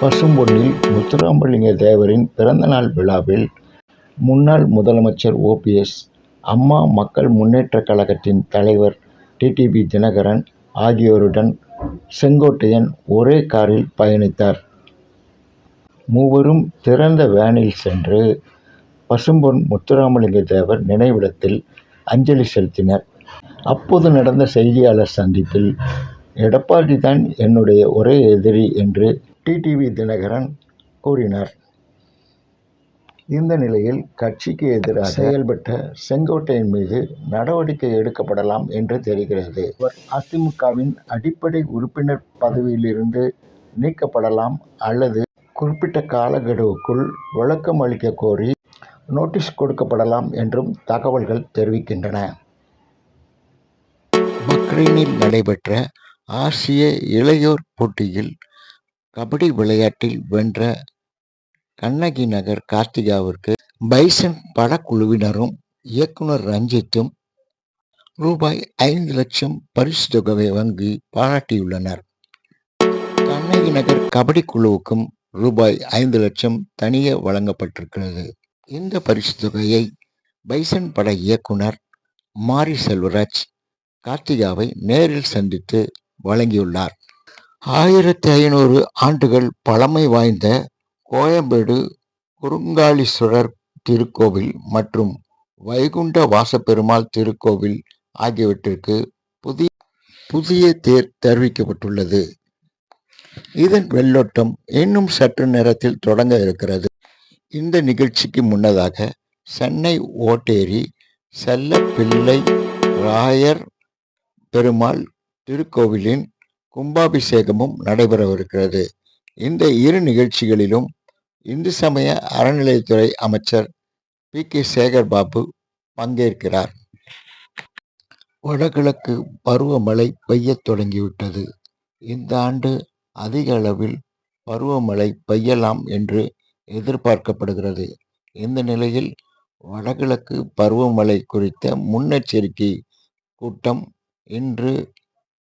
பசும்பொன்னில் முத்துராமலிங்க தேவரின் பிறந்தநாள் விழாவில் முன்னாள் முதலமைச்சர் ஓபிஎஸ், அம்மா மக்கள் முன்னேற்றக் கழகத்தின் தலைவர் டிடிபி தினகரன் ஆகியோருடன் செங்கோட்டையன் ஒரே காரில் பயணித்தார். மூவரும் திறந்த வேனில் சென்று பசும்பொன் முத்துராமலிங்க தேவர் நினைவிடத்தில் அஞ்சலி செலுத்தினர். அப்போது நடந்த செய்தியாளர் சந்திப்பில், எடப்பாடி தான் என்னுடைய ஒரே எதிரி என்று டிடிவி தினகரன் கூறினார். இந்த நிலையில், கட்சிக்கு எதிராக செயல்பட்ட செங்கோட்டையின் மீது நடவடிக்கை எடுக்கப்படலாம் என்று தெரிகிறது. அவர் அதிமுகவின் அடிப்படை உறுப்பினர் பதவியிலிருந்து நீக்கப்படலாம் அல்லது குறிப்பிட்ட காலக்கெடுவுக்குள் விளக்கம் அளிக்க கோரி நோட்டீஸ் கொடுக்கப்படலாம் என்றும் தகவல்கள் தெரிவிக்கின்றன. பக்ரீனில் நடைபெற்ற ஆசிய இளையோர் போட்டியில் கபடி விளையாட்டில் வென்ற கண்ணகி நகர் கார்த்திகாவிற்கு பைசன் படக்குழுவினரும், இயக்குனர் ரஞ்சித்தும் ரூபாய் ஐந்து லட்சம் பரிசு தொகை வங்கி பாராட்டியுள்ளனர். கண்ணகி நகர் கபடி குழுவுக்கும் ரூபாய் ஐந்து லட்சம் தனியே வழங்கப்பட்டிருக்கிறது. இந்த பரிசு தொகையை பைசன் பட இயக்குனர் மாரி செல்வராஜ், கார்த்திகாவை நேரில் சந்தித்து வழங்கியுள்ளார். ஆயிரத்தி ஐநூறு ஆண்டுகள் பழமை வாய்ந்த கோயம்பேடு குறுங்காலீஸ்வரர் திருக்கோவில் மற்றும் வைகுண்ட வாசப்பெருமாள் திருக்கோவில் ஆகியவற்றிற்கு புதிய புதிய தேர் தெரிவிக்கப்பட்டுள்ளது. இதன் வெள்ளோட்டம் இன்னும் சற்று நேரத்தில் தொடங்க இருக்கிறது. இந்த நிகழ்ச்சிக்கு முன்னதாக சென்னை ஓட்டேரி செல்லப்பிள்ளைராயர் பெருமாள் திருக்கோவிலின் கும்பாபிஷேகமும் நடைபெறவிருக்கிறது. இந்த இரு நிகழ்ச்சிகளிலும் இந்து சமய அறநிலையத்துறை அமைச்சர் பி. கே. சேகர் பாபு பங்கேற்கிறார். வடகிழக்கு பருவமழை பெய்யத் தொடங்கிவிட்டது. இந்த ஆண்டு அதிக அளவில் பருவமழை பெய்யலாம் என்று எதிர்பார்க்கப்படுகிறது. இந்த நிலையில், வடகிழக்கு பருவமழை குறித்த முன்னெச்சரிக்கை கூட்டம் இன்று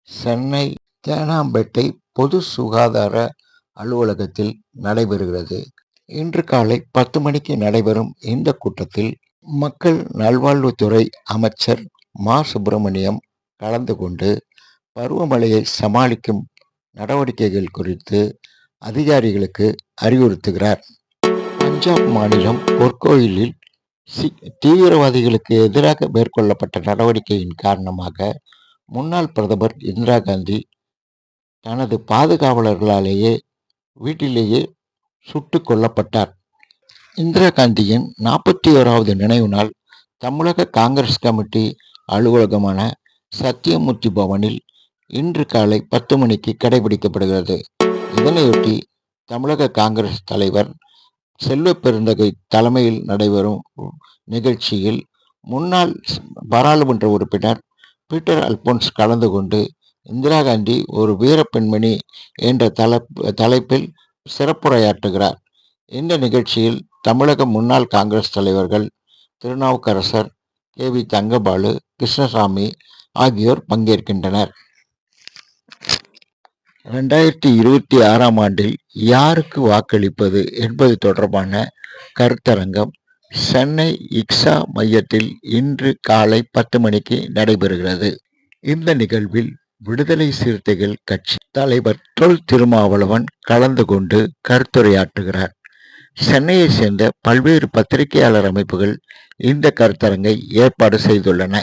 சென்னை தேனாம்பேட்டை பொது சுகாதார அலுவலகத்தில் நடைபெறுகிறது. இன்று காலை பத்து மணிக்கு நடைபெறும் இந்த கூட்டத்தில், மக்கள் நல்வாழ்வுத்துறை அமைச்சர் மா. சுப்பிரமணியம் கலந்து கொண்டு, பருவமழையை சமாளிக்கும் நடவடிக்கைகள் குறித்து அதிகாரிகளுக்கு அறிவுறுத்துகிறார். பஞ்சாப் மாநிலம் பொற்கோயிலில் தீவிரவாதிகளுக்கு எதிராக மேற்கொள்ளப்பட்ட நடவடிக்கையின் காரணமாக முன்னாள் பிரதமர் இந்திரா காந்தி தனது பாதுகாவலர்களாலேயே வீட்டிலேயே சுட்டு கொல்லப்பட்டார். இந்திரா காந்தியின் நாற்பத்தி ஓராவது நினைவு நாள் தமிழக காங்கிரஸ் கமிட்டி அலுவலகமான சத்தியமூர்த்தி பவனில் இன்று காலை பத்து மணிக்கு கடைபிடிக்கப்படுகிறது. இதனையொட்டி தமிழக காங்கிரஸ் தலைவர் செல்வப்பெருந்தகை தலைமையில் நடைபெறும் நிகழ்ச்சியில் முன்னாள் பாராளுமன்ற உறுப்பினர் பீட்டர் அல்போன்ஸ் கலந்து கொண்டு, இந்திரா காந்தி ஒரு வீரப்பெண்மணி என்ற தலைப்பில் சிறப்புரையாற்றுகிறார். இந்த நிகழ்ச்சியில் தமிழக முன்னாள் காங்கிரஸ் தலைவர்கள் திருநாவுக்கரசர், கே. வி. தங்கபாலு, கிருஷ்ணசாமி ஆகியோர் பங்கேற்கின்றனர். ரெண்டாயிரத்தி இருபத்தி ஆறாம் ஆண்டில் யாருக்கு வாக்களிப்பது என்பது தொடர்பான கருத்தரங்கம் சென்னை இக்ஸா மையத்தில் இன்று காலை பத்து மணிக்கு நடைபெறுகிறது. இந்த நிகழ்வில் விடுதலை சிறுத்தைகள் கட்சி தலைவர் தொல் திருமாவளவன் கலந்து கொண்டு கருத்துரையாற்றுகிறார். சென்னையை சேர்ந்த பல்வேறு பத்திரிகையாளர் அமைப்புகள் இந்த கருத்தரங்கை ஏற்பாடு செய்துள்ளன.